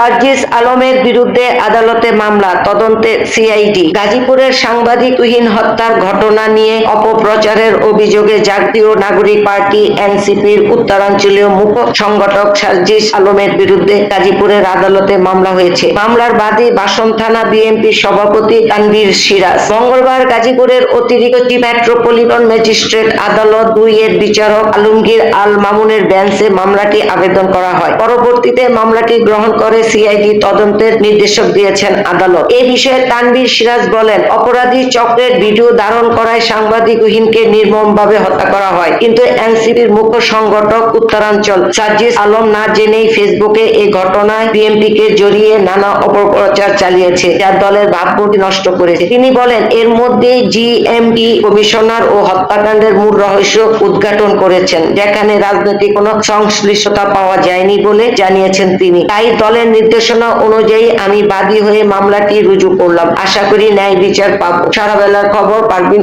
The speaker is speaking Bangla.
সার্জিস আলমের বিরুদ্ধে আদালতে মামলা, তদন্তে সিআইডি। গাজীপুরের সাংবাদিক তুহিন হত্যার ঘটনা নিয়ে অপপ্রচারের অভিযোগে জাতীয় নাগরিক পার্টি এনসিপির উত্তরাঞ্চলীয় মুখ সংগঠক সার্জিস আলমের বিরুদ্ধে গাজীপুরের আদালতে মামলা হয়েছে। মামলার বাদী বাসন থানা বিএনপি সভাপতি তানভীর সিরাজ। মঙ্গলবার গাজীপুরের অতিরিক্ত মেট্রোপলিটন ম্যাজিস্ট্রেট আদালত দুই এর বিচারক আলমগীর আল মামুনের বেঞ্চে মামলাটি আবেদন করা হয়। পরবর্তীতে মামলাটি গ্রহণ করে সিআইডি তদন্তের নির্দেশক দিয়েছেন আদালত। এ বিষয়ে তানভীর সিরাজ বলেন, অপরাধী চক্রের ভিডিও ধারণ করায় সাংবাদিক উহিনকে নির্মমভাবে হত্যা করা হয়। কিন্তু এনসিপির মুখ্য সংগঠক উত্তরাঞ্চল সার্জিস আলম না জেনেই ফেসবুকে এই ঘটনায় বিএনপি কে জড়িয়ে নানা অপপ্রচার চালিয়েছে, যা দলের ভাবমূর্তি নষ্ট করেছে। তিনি বলেন, এর মধ্যে জিএমপি কমিশনার ও হত্যাকাণ্ডের মূল রহস্য উদ্ঘাটন করেছেন, যেখানে রাজনৈতিক কোনো সংশ্লিষ্টতা পাওয়া যায়নি বলে জানিয়েছেন তিনি। তাই দলের নির্দেশনা অনুযায়ী আমি বাদী হয়ে মামলাটি রুজু করলাম। আশা করি ন্যায় বিচার পাবো। সারা বেলার খবর পারবিন